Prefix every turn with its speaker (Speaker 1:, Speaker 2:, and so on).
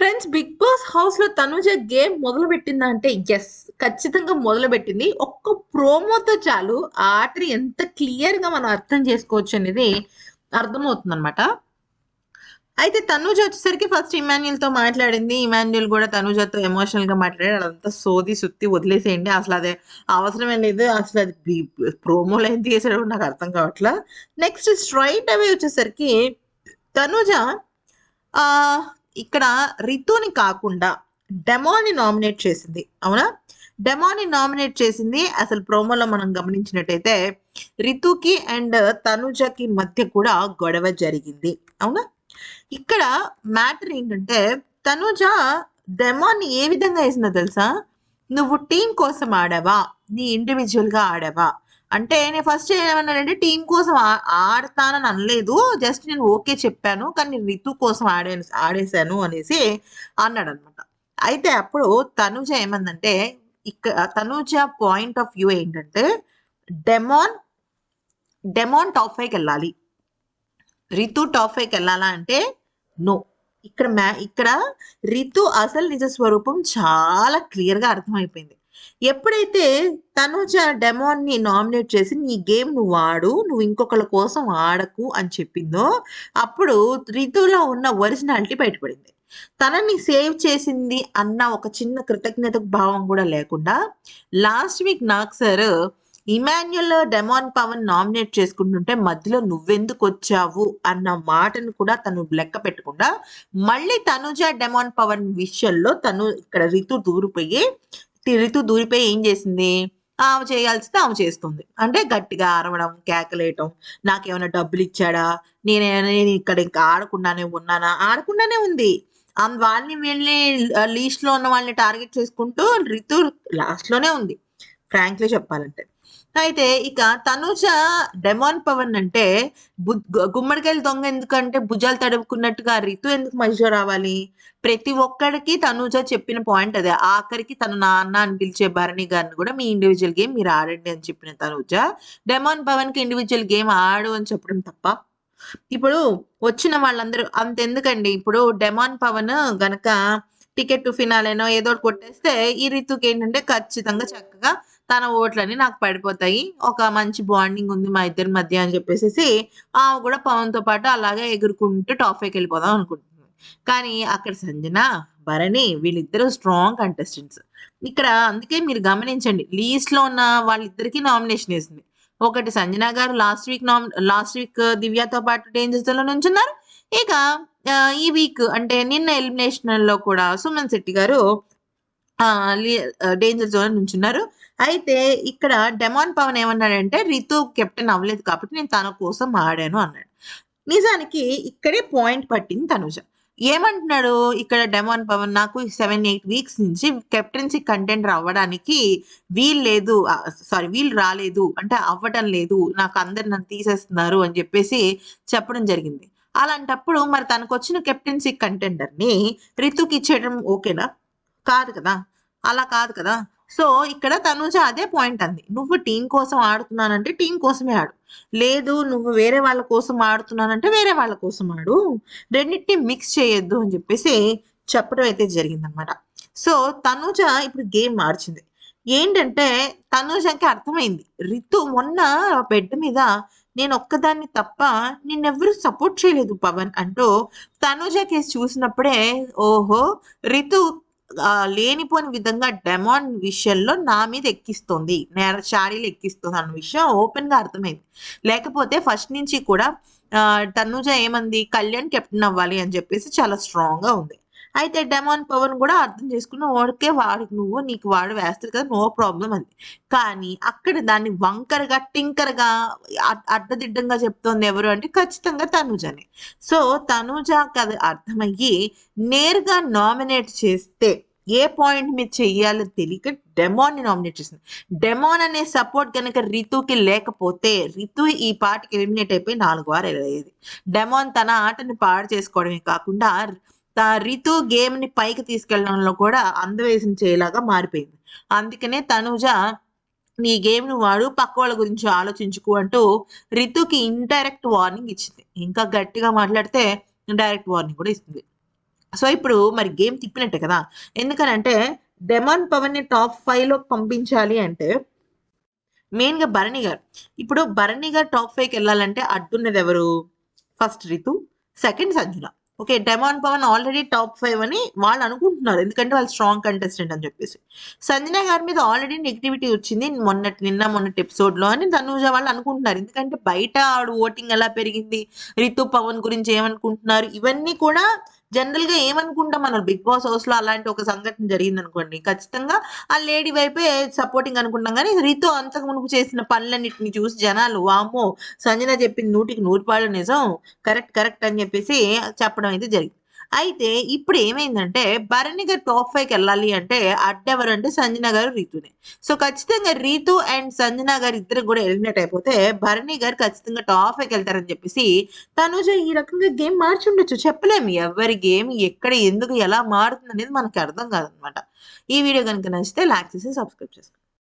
Speaker 1: Friends big boss హౌస్లో Tanuja game మొదలు పెట్టిందా అంటే ఎస్ ఖచ్చితంగా మొదలు పెట్టింది ఒక్క ప్రోమోతో చాలు ఆ ఆటని ఎంత క్లియర్గా మనం అర్థం చేసుకోవచ్చు అనేది అర్థమవుతుంది అనమాట అయితే తనుజ వచ్చేసరికి ఫస్ట్ ఇమాన్యుల్తో మాట్లాడింది. ఇమాన్యుల్ కూడా తనూజతో ఎమోషనల్గా మాట్లాడాడు అదంతా సోది సుత్తి వదిలేసేయండి. అసలు అదే అవసరమే లేదు. అసలు అది ప్రోమోలో ఏం తీసాడో నాకు అర్థం కావట్లా. నెక్స్ట్ స్ట్రైట్ అవే వచ్చేసరికి తనుజ ఇక్కడ రితుని కాకుండా డెమోని నామినేట్ చేసింది. అవునా? డెమోని నామినేట్ చేసింది అసలు ప్రోమోలో మనం గమనించినట్టయితే రితుకి అండ్ తనుజకి మధ్య కూడా గొడవ జరిగింది. అవునా? ఇక్కడ మ్యాటర్ ఏంటంటే తనుజ డెమోని ఏ విధంగా వేసిందో తెలుసా? నువ్వు టీం కోసం ఆడావా? నీ ఇండివిజువల్గా ఆడావా? అంటే నేను ఫస్ట్ ఏమన్నానంటే టీం కోసం ఆడతానని అనలేదు. జస్ట్ నేను ఓకే చెప్పాను. కానీ నేను రితు కోసం ఆడే ఆడేశాను అనేసి అన్నాడు అనమాట అయితే అప్పుడు తనుజ ఏమందంటే ఇక్కడ తనుజ పాయింట్ ఆఫ్ వ్యూ ఏంటంటే డెమోన్ డెమోన్ టాప్ ఫైవ్కి వెళ్ళాలి రితు టాప్ ఫైవ్కి వెళ్ళాలా అంటే నో. ఇక్కడ మ్యా ఇక్కడ రితు అసలు నిజ స్వరూపం చాలా క్లియర్గా అర్థమైపోయింది. ఎప్పుడైతే తనుజ డెమోన్ని నామినేట్ చేసి నీ గేమ్ నువ్వు ఆడు నువ్వు ఇంకొకళ్ళ కోసం ఆడకు అని చెప్పిందో అప్పుడు రితులో ఉన్న ఒరిజినాలిటీ బయటపడింది. తనని సేవ్ చేసింది అన్న ఒక చిన్న కృతజ్ఞత భావం కూడా లేకుండా లాస్ట్ వీక్ నాకు sir Emmanuel Demon Pavan nominate చేసుకుంటుంటే మధ్యలో నువ్వెందుకు వచ్చావు అన్న మాటను కూడా తను లెక్క పెట్టకుండా మళ్ళీ తనుజ డెమాన్ పవన్ విషయంలో తను ఇక్కడ రితు దూరిపోయి రితు దూరిపోయి ఏం చేసింది? ఆమె చేయాల్సింది ఆమె చేస్తుంది. అంటే గట్టిగా అరవడం కేకలేయటం నాకేమైనా డబ్బులు ఇచ్చాడా? నేనే ఇక్కడ ఇంకా ఆడకుండానే ఉన్నానా? ఆడకుండానే ఉంది. వాళ్ళని వీళ్ళని లీస్ట్లో ఉన్న వాళ్ళని టార్గెట్ చేసుకుంటూ రితు లాస్ట్లోనే ఉంది. ఫ్రాంక్లీ చెప్పాలంటే. అయితే ఇక తనుజ డెమాన్ పవన్ అంటే గుమ్మడికాయలు దొంగ ఎందుకంటే భుజాలు తడుపుకున్నట్టుగా రితు ఎందుకు మధ్య రావాలి? ప్రతి ఒక్కడికి తనుజ చెప్పిన పాయింట్ అదే. ఆఖరికి తను నాన్న అని పిలిచే భరణి గారిని కూడా మీ ఇండివిజువల్ గేమ్ మీరు ఆడండి అని చెప్పిన తనుజ డెమాన్ పవన్కి ఇండివిజువల్ గేమ్ ఆడు అని చెప్పడం తప్ప. ఇప్పుడు వచ్చిన వాళ్ళందరూ అంతెందుకండి. ఇప్పుడు డెమాన్ పవన్ గనక టికెట్ టు ఫినాలేనో ఏదో ఒకటి కొట్టేస్తే ఈ రితుకి ఏంటంటే ఖచ్చితంగా చక్కగా తన ఓట్లని నాకు పడిపోతాయి. ఒక మంచి బాండింగ్ ఉంది మా ఇద్దరి మధ్య అని చెప్పేసి ఆమె కూడా పవన్తో పాటు అలాగే ఎగురుకుంటూ టాప్ వెళ్ళిపోదాం అనుకుంటుంది. కానీ అక్కడ సంజన భరణి వీళ్ళిద్దరూ స్ట్రాంగ్ కంటెస్టెంట్స్ ఇక్కడ అందుకే మీరు గమనించండి లీస్ట్లో ఉన్న వాళ్ళిద్దరికి నామినేషన్ వేసింది. ఒకటి సంజన గారు లాస్ట్ వీక్ నామ్ లాస్ట్ వీక్ దివ్యతో పాటు డేంజర్స్లో జోన్లో నుంచున్నారు. ఇక ఈ వీక్ అంటే నిన్న ఎలిమినేషన్లో కూడా సుమన్ శెట్టి గారు డేంజర్ జోన్ నుంచున్నారు అయితే ఇక్కడ డెమాన్ పవన్ ఏమన్నాడంటే రితు కెప్టెన్ అవ్వలేదు కాబట్టి నేను తన కోసం ఆడాను అన్నాడు. నిజానికి ఇక్కడే పాయింట్ పట్టింది తనుజ. ఏమంటున్నాడు ఇక్కడ డెమాన్ పవన్ నాకు సెవెన్ ఎయిట్ వీక్స్ నుంచి కెప్టెన్సీ కంటెండర్ అవ్వడానికి వీలు లేదు సారీ వీలు రాలేదు అంటే అవ్వటం లేదు నాకు అందరు నన్ను తీసేస్తున్నారు అని చెప్పేసి చెప్పడం జరిగింది. అలాంటప్పుడు మరి తనకు వచ్చిన కెప్టెన్సీ కంటెండర్ని రితుకి ఇచ్చేయడం ఓకేనా? కాదు కదా? అలా కాదు కదా. సో ఇక్కడ తనుజ అదే పాయింట్ అంది. నువ్వు టీం కోసం ఆడుతున్నానంటే టీం కోసమే ఆడు. లేదు నువ్వు వేరే వాళ్ళ కోసం ఆడుతున్నానంటే వేరే వాళ్ళ కోసం ఆడు. రెండింటిని మిక్స్ చేయొద్దు అని చెప్పేసి చెప్పడం అయితే జరిగిందనమాట సో తనుజ ఇప్పుడు గేమ్ మార్చింది. ఏంటంటే తనుజకి అర్థమైంది. రితు మొన్న బెడ్ మీద నేను ఒక్కదాన్ని తప్ప నిన్నెవ్వరూ సపోర్ట్ చేయలేదు పవన్ అంటూ తనుజ కేసు చూసినప్పుడే ఓహో రితు లేనిపోని విధంగా డెమాన్ విషయంలో నా మీద ఎక్కిస్తుంది. నేర శారీలు ఎక్కిస్తుంది అన్న విషయం ఓపెన్గా అర్థమైంది. లేకపోతే ఫస్ట్ నుంచి కూడా ఆ, తనుజ ఏమంది? కళ్యాణ్ కెప్టెన్ అవ్వాలి అని చెప్పేసి చాలా స్ట్రాంగ్గా ఉంది. అయితే డెమాన్ పవన్ కూడా అర్థం చేసుకుని ఓకే వాడికి నువ్వు నీకు వాడు వేస్తుంది కదా నో ప్రాబ్లం అంది. కానీ అక్కడ దాన్ని వంకరగా టింకరగా అడ్- అడ్డదిడ్డంగా చెప్తోంది ఎవరు అంటే ఖచ్చితంగా తనుజనే. సో తనుజకి కథ అర్థమయ్యి నేరుగా నామినేట్ చేస్తే ఏ పాయింట్ మీద చెయ్యాలో తెలియక డెమాన్ని నామినేట్ చేసింది. డెమాన్ అనే సపోర్ట్ కనుక రితుకి లేకపోతే రితు ఈ పాటకి ఎలిమినేట్ అయిపోయి నాలుగు వారు అయ్యేది. డెమోన్ తన ఆటను పాడు చేసుకోవడమే కాకుండా రితు గేమ్ని పైకి తీసుకెళ్ళడంలో కూడా అందవేసిన చేయలాగా మారిపోయింది. అందుకనే తనుజ నీ గేమ్ను వాడు పక్క వాళ్ళ గురించి ఆలోచించుకు అంటూ రితుకి ఇండైరెక్ట్ వార్నింగ్ ఇచ్చింది. ఇంకా గట్టిగా మాట్లాడితే డైరెక్ట్ వార్నింగ్ కూడా ఇస్తుంది. సో ఇప్పుడు మరి గేమ్ తిప్పినట్టే కదా? ఎందుకనంటే డెమాన్ పవన్ని టాప్ ఫైవ్లో పంపించాలి అంటే మెయిన్గా భరణి గారు. ఇప్పుడు భరణి గారు టాప్ ఫైవ్కి వెళ్ళాలంటే అడ్డున్నది ఎవరు? First Ritu second Sanjana okay Demon Pavan already top five అని వాళ్ళు అనుకుంటున్నారు. ఎందుకంటే వాళ్ళు స్ట్రాంగ్ కంటెస్టెంట్ అని చెప్పేసి. సంజన గారి మీద ఆల్రెడీ నెగిటివిటీ వచ్చింది మొన్నటి నిన్న మొన్నటి ఎపిసోడ్లో అని ధనుజ వాళ్ళు అనుకుంటున్నారు. ఎందుకంటే బయట ఆవిడ ఓటింగ్ ఎలా పెరిగింది? రితు పవన్ గురించి ఏమనుకుంటున్నారు? ఇవన్నీ కూడా జనరల్గా ఏమనుకుంటాం మనం బిగ్ బాస్ హౌస్లో అలాంటి ఒక సంఘటన జరిగింది అనుకోండి ఖచ్చితంగా ఆ లేడీ వైపే సపోర్టింగ్ అనుకుంటాం. కానీ రితు అంతకు మునుపు చేసిన పనులన్నిటిని చూసి జనాలు వామో సంజన చెప్పింది నూటికి నూరు పాళ్ళు నిజం కరెక్ట్ కరెక్ట్ అని చెప్పేసి చెప్పడం అయితే జరిగింది. అయితే ఇప్పుడు ఏమైందంటే భరణి గారు టాప్ ఫైవ్కి వెళ్ళాలి అంటే అడ్డెవరంటే సంజన గారు రీతునే. సో ఖచ్చితంగా రీతు అండ్ సంజన గారు ఇద్దరు కూడా ఎలిమినేట్ అయిపోతే భరణి గారు ఖచ్చితంగా టాప్ ఫైవ్కి వెళ్తారని చెప్పేసి తనుజ ఈ రకంగా గేమ్ మార్చి ఉండొచ్చు చెప్పలేము ఎవరి గేమ్ ఎక్కడ ఎందుకు ఎలా మారుతుంది అనేది మనకి అర్థం కాదనమాట. ఈ వీడియో కనుక నచ్చితే లైక్ చేసి సబ్స్క్రైబ్ చేసుకోండి.